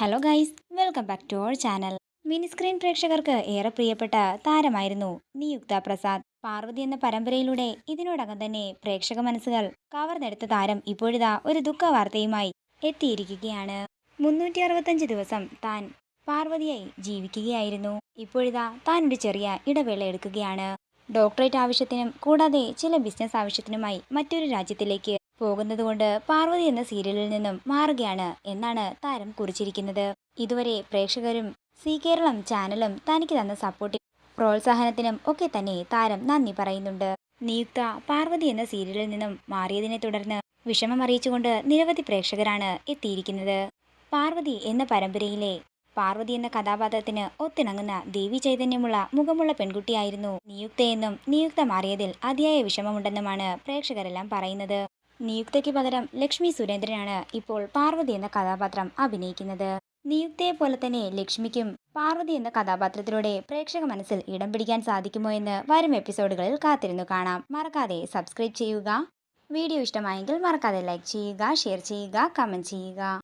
Hello guys welcome back to our channel mini screen പ്രേക്ഷകർക്ക് ഏറെ പ്രിയപ്പെട്ട താരമായിരുന്നു നിയുക്ത പ്രസാദ്. പാർവതി എന്ന പരമ്പരയിലൂടെ ഇതിനോടകം തന്നെ പ്രേക്ഷക മനസ്സുകൾ കവർന്നെടുത്ത താരം ഇപ്പോഴിതാ ഒരു ദുഃഖ വാർത്തയുമായി എത്തിയിരിക്കുകയാണ്. മുന്നൂറ്റി അറുപത്തഞ്ച് ദിവസം താൻ പാർവതിയായി ജീവിക്കുകയായിരുന്നു. ഇപ്പോഴിതാ താൻ ഒരു ചെറിയ ഇടവേള എടുക്കുകയാണ്. ഡോക്ടറേറ്റ് ആവശ്യത്തിനും കൂടാതെ ചില ബിസിനസ് ആവശ്യത്തിനുമായി മറ്റൊരു രാജ്യത്തിലേക്ക് പോകുന്നതുകൊണ്ട് പാർവതി എന്ന സീരിയലിൽ നിന്നും മാറുകയാണ് എന്നാണ് താരം കുറിച്ചിരിക്കുന്നത്. ഇതുവരെ പ്രേക്ഷകരും സി കേരളം ചാനലും തനിക്ക് തന്ന സപ്പോർട്ടിനും പ്രോത്സാഹനത്തിനും ഒക്കെ തന്നെ താരം നന്ദി പറയുന്നുണ്ട്. നിയുക്ത പാർവതി എന്ന സീരിയലിൽ നിന്നും മാറിയതിനെ തുടർന്ന് വിഷമം അറിയിച്ചുകൊണ്ട് നിരവധി പ്രേക്ഷകരാണ് എത്തിയിരിക്കുന്നത്. പാർവതി എന്ന പരമ്പരയിലെ പാർവതി എന്ന കഥാപാത്രത്തിന് ഒത്തിണങ്ങുന്ന ദേവി ചൈതന്യമുള്ള മുഖമുള്ള പെൺകുട്ടിയായിരുന്നു നിയുക്തയെന്നും നിയുക്ത മാറിയതിൽ അതിയായ വിഷമമുണ്ടെന്നുമാണ് പ്രേക്ഷകരെല്ലാം പറയുന്നത്. നിയുക്തയ്ക്ക് പകരം ലക്ഷ്മി സുരേന്ദ്രനാണ് ഇപ്പോൾ പാർവതി എന്ന കഥാപാത്രം അഭിനയിക്കുന്നത്. നിയുക്തയെ പോലെ തന്നെ ലക്ഷ്മിക്കും പാർവതി എന്ന കഥാപാത്രത്തിലൂടെ പ്രേക്ഷക മനസ്സിൽ ഇടം പിടിക്കാൻ സാധിക്കുമോ എന്ന് വരും എപ്പിസോഡുകളിൽ കാത്തിരുന്നു കാണാം. മറക്കാതെ സബ്സ്ക്രൈബ് ചെയ്യുക. വീഡിയോ ഇഷ്ടമായെങ്കിൽ മറക്കാതെ ലൈക്ക് ചെയ്യുക ഷെയർ ചെയ്യുക കമന്റ് ചെയ്യുക.